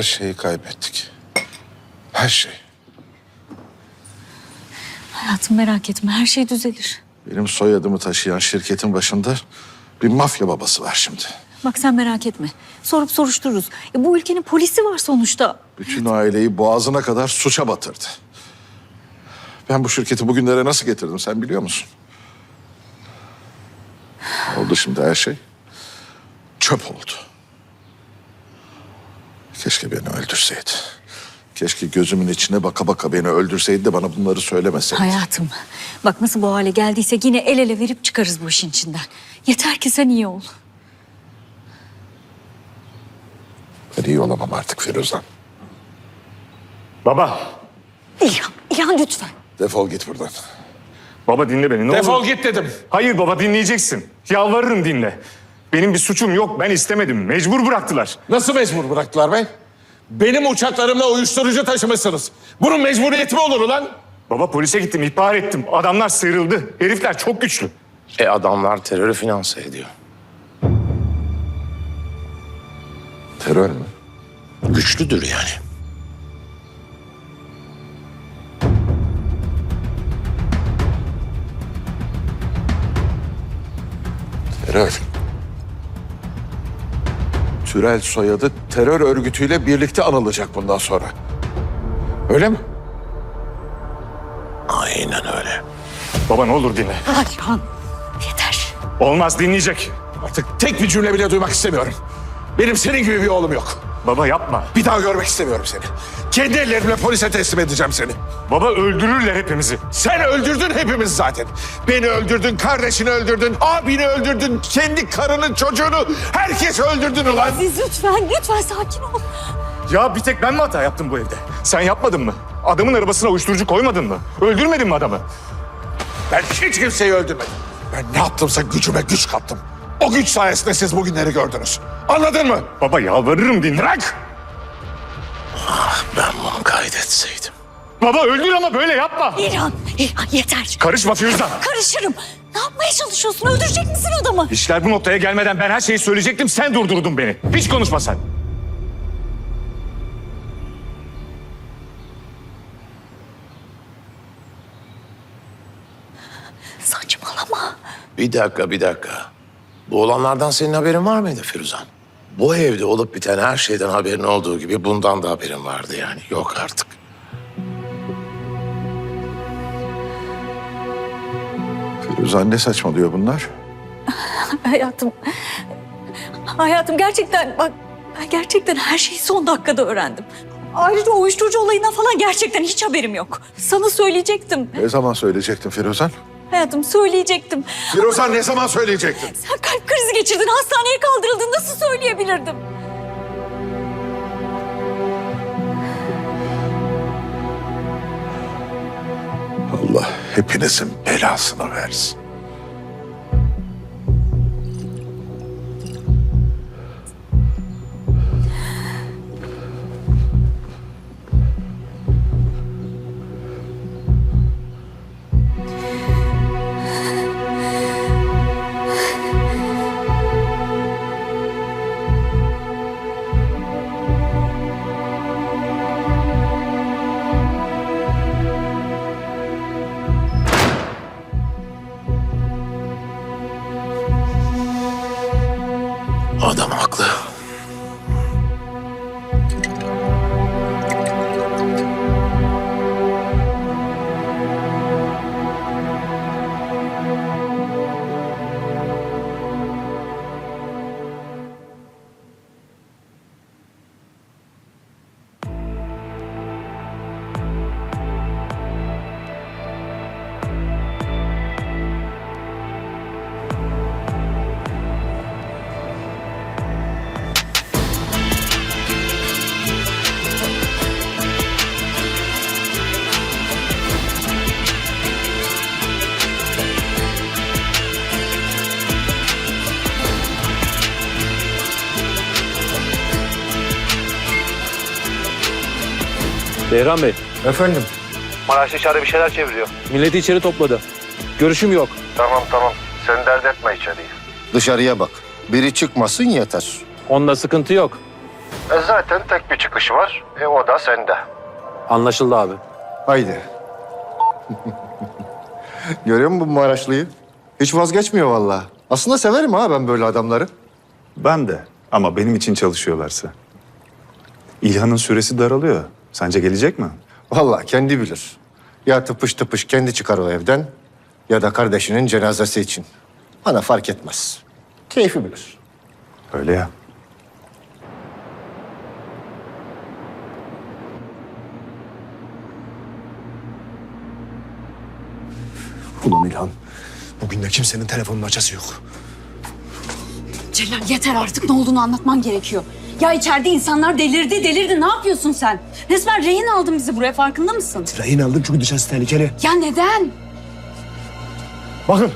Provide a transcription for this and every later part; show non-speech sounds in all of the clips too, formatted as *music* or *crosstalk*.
Her şeyi kaybettik. Her şey. Hayatım merak etme her şey düzelir. Benim soyadımı taşıyan şirketin başında bir mafya babası var şimdi. Bak sen merak etme. Sorup soruştururuz. E, bu ülkenin polisi var sonuçta. Bütün aileyi boğazına kadar suça batırdı. Ben bu şirketi bugünlere nasıl getirdim sen biliyor musun? Oldu şimdi her şey. Çöp oldu. Keşke beni öldürseydi. Keşke gözümün içine baka baka beni öldürseydi de bana bunları söylemeseydi. Hayatım bak nasıl bu hale geldiyse yine el ele verip çıkarız bu işin içinden. Yeter ki sen iyi ol. Ben iyi olamam artık Firuzan. Baba, İlhan, İlhan lütfen. Defol git buradan. baba dinle beni ne Defol olur. git dedim. Hayır baba dinleyeceksin. Yalvarırım dinle. Benim bir suçum yok. Ben istemedim. Mecbur bıraktılar. Nasıl mecbur bıraktılar be? Benim uçaklarımla uyuşturucu taşımışsınız. Bunun mecburiyeti mi olur ulan? Baba polise gittim, ihbar ettim. Adamlar sıyrıldı. Herifler çok güçlü. E adamlar terörü finanse ediyor. Terör mü? Güçlüdür yani. Terör. Türel soyadı terör örgütüyle birlikte anılacak bundan sonra. Öyle mi? Aynen öyle. Baba ne olur dinle. İlhan yeter. Olmaz dinleyecek. Artık tek bir cümle bile duymak istemiyorum. Benim senin gibi bir oğlum yok. Baba yapma. Bir daha görmek istemiyorum seni. Kendi ellerimle polise teslim edeceğim seni. Baba öldürürler hepimizi. Sen öldürdün hepimiz zaten. Beni öldürdün, kardeşini öldürdün, abini öldürdün, kendi karının çocuğunu, herkes öldürdün ulan. Aziz lütfen lütfen sakin ol. Ya bir tek ben mi hata yaptım bu evde? Sen yapmadın mı? Adamın arabasına uyuşturucu koymadın mı? Öldürmedin mi adamı? Ben hiç kimseyi öldürmedim. Ben ne yaptımsa gücüme güç kattım. O güç sayesinde siz bugünleri gördünüz. Anladın mı? Baba yalvarırım dinle. Bırak! Ben bunu kaydetseydim. Baba öldür ama böyle yapma. İlhan, İlhan yeter. Karışma Firuzan. Karışırım. Ne yapmaya çalışıyorsun? Öldürecek misin adamı? İşler bu noktaya gelmeden ben her şeyi söyleyecektim. Sen durdurdun beni. Hiç konuşma sen. Saçmalama. Bir dakika, bir dakika. Bu olanlardan senin haberin var mıydı Firuzan? Bu evde olup biten her şeyden haberin olduğu gibi bundan da haberin vardı yani. Yok artık. Firuzan ne saçmalıyor bunlar? *laughs* Hayatım. Hayatım gerçekten bak ben gerçekten her şeyi son dakikada öğrendim. Ayrıca o uyuşturucu olayından falan gerçekten hiç haberim yok. Sana söyleyecektim. Ne zaman söyleyecektin Firuzan? Hayatım söyleyecektim. Firuzan ne zaman söyleyecektin? Sen kalp krizi geçirdin, hastaneye kaldırıldın. Nasıl söyleyebilirdim? Hepinizin belasını versin. Adam haklı. Behram Bey, Efendim? Maraş içeride bir şeyler çeviriyor. Milleti içeri topladı. Görüşüm yok. Tamam tamam. Sen dert etme içeriği. Dışarıya bak. Biri çıkmasın yeter. Onda sıkıntı yok. E zaten tek bir çıkış var. E o da sende. Anlaşıldı abi. Haydi. *laughs* Görüyor musun bu Maraşlı'yı? Hiç vazgeçmiyor vallahi. Aslında severim ha ben böyle adamları. Ben de. Ama benim için çalışıyorlarsa. İlhan'ın süresi daralıyor. Sence gelecek mi? Vallahi kendi bilir. Ya tıpış tıpış kendi çıkar o evden ya da kardeşinin cenazesi için. Bana fark etmez. Keyfi bilir. Öyle ya. Ulan İlhan, bugün de kimsenin telefonun açası yok. Celal yeter artık ne olduğunu anlatman gerekiyor. Ya içeride insanlar delirdi delirdi ne yapıyorsun sen? Resmen rehin aldın bizi buraya farkında mısın? Rehin aldım çünkü dışarısı tehlikeli. Ya neden? Bakın,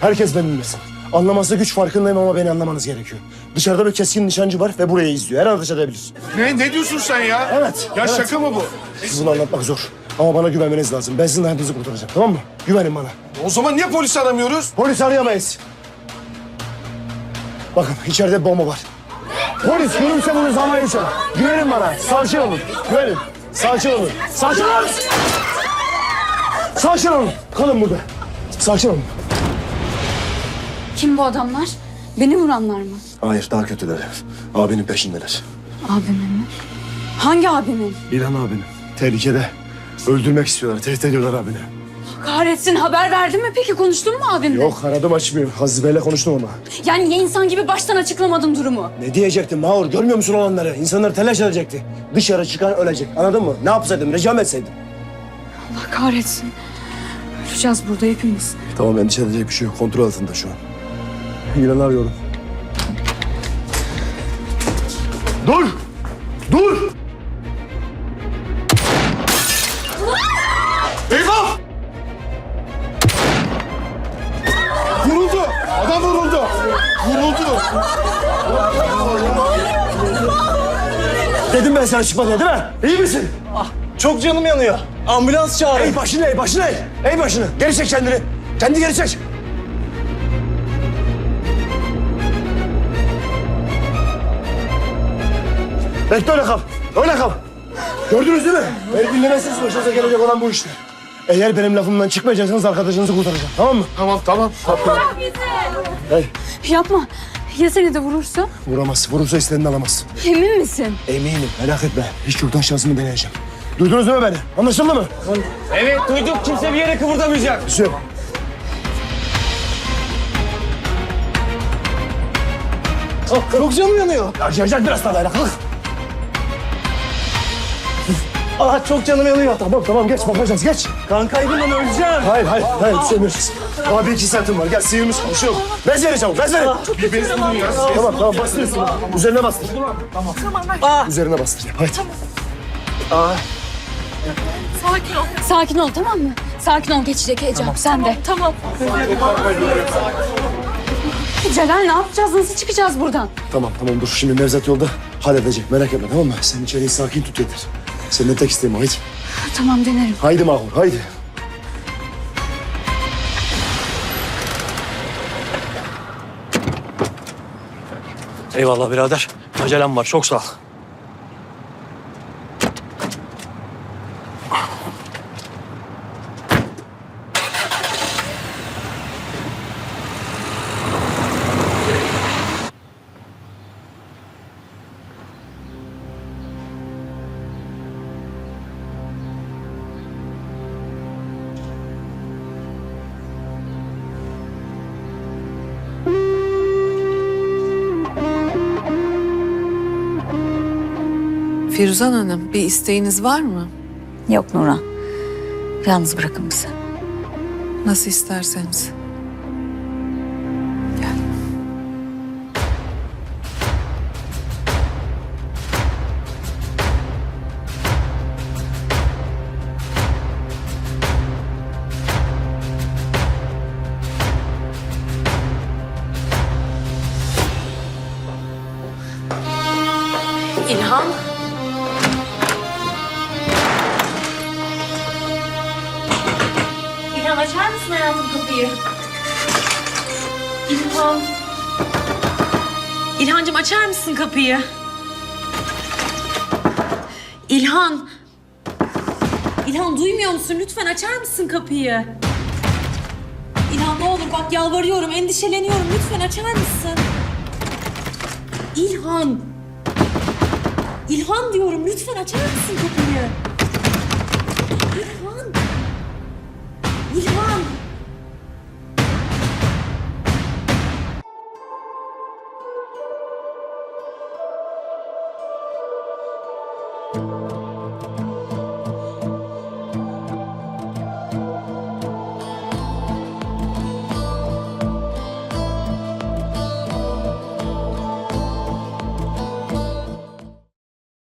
herkes beni dinlesin. Anlaması güç farkındayım ama beni anlamanız gerekiyor. Dışarıda bir keskin nişancı var ve burayı izliyor. Her an ateş edebilir. Ne, ne diyorsun sen ya? Evet. Ya evet. şaka mı bu? Siz bunu anlatmak zor. Ama bana güvenmeniz lazım. Ben sizin hayatınızı kurtaracağım. Tamam mı? Güvenin bana. O zaman niye polis aramıyoruz? Polis arayamayız. Bakın içeride bomba var. Polis görürse bunu zaman içer. Güvenin bana. Sakin olun. Güvenin. Sakin olun. Sakin olun. Sakin olun. Kalın burada. Sakin olun. Kim bu adamlar? Beni vuranlar mı? Hayır daha kötüler. Abinin peşindeler. Abimin mi? Hangi abimin? İlhan abinin. Tehlikede. Öldürmek istiyorlar. Tehdit ediyorlar abini. Kahretsin haber verdin mi peki konuştun mu abimle? Yok aradım açmıyor. Hazibe'yle konuştum ama. Yani niye insan gibi baştan açıklamadın durumu? Ne diyecektim Mahur? Görmüyor musun olanları? İnsanlar telaş edecekti. Dışarı çıkan ölecek. Anladın mı? Ne yapsaydım? Ricam etseydim. Allah kahretsin. Öleceğiz burada hepimiz. Tamam endişe edecek bir şey yok. Kontrol altında şu an. İlan'ı arıyorum. Dur! Dur! Sana çıkma diye değil mi? İyi misin? Çok canım yanıyor. Ambulans çağırın. Ey başını ey başını ey. Ey başını. Geri çek kendini. Kendi geri çek. Bekle öyle kal. Öyle kal. Gördünüz değil mi? Beni dinlemezseniz başınıza gelecek olan bu işte. Eğer benim lafımdan çıkmayacaksanız arkadaşınızı kurtaracağım. Tamam mı? Tamam tamam. Hey, Yapma. Ya seni de vurursa? vuramaz. Vurursa istediğini alamaz. Emin misin? Eminim. Merak etme. Hiç yurttan şansımı deneyeceğim. Duydunuz değil mi beni? Anlaşıldı mı? Evet duyduk. Kimse bir yere kıvırdamayacak. Bir şey yok. Çok canım yanıyor. Acıyacak biraz daha. Kalk. Ah çok canım yanıyor. Tamam tamam geç bakacağız geç. Kan kaybından öleceğim. Hayır hayır hayır bir şey olmayacağız. Abi iki saatim var gel sıyırmış konuşuyor. Bez verin çabuk bez verin. Bir bez bulun ya. Tamam tamam bastır üstüne. Üzerine bastır. Tamam tamam. Üzerine bastır. Haydi. Sakin ol tamam mı? Sakin ol geçecek heyecan. Sen de. Tamam. Celal ne yapacağız? Nasıl çıkacağız buradan? Tamam tamam dur şimdi Nevzat yolda halledecek merak etme tamam mı? Sen içeriği sakin tut yeter. Senden tek isteğim o, haydi. Tamam denerim. Haydi Mahmur haydi. Eyvallah birader. Acelem var. Çok sağ ol. Firuzan Hanım bir isteğiniz var mı? Yok Nurhan. Yalnız bırakın bizi. Nasıl isterseniz. İlhan. Açar mısın hayatım kapıyı? İlhan. İlhancığım açar mısın kapıyı? İlhan. İlhan duymuyor musun? Lütfen açar mısın kapıyı? İlhan ne olur bak yalvarıyorum, endişeleniyorum. Lütfen açar mısın? İlhan. İlhan diyorum. Lütfen açar mısın kapıyı?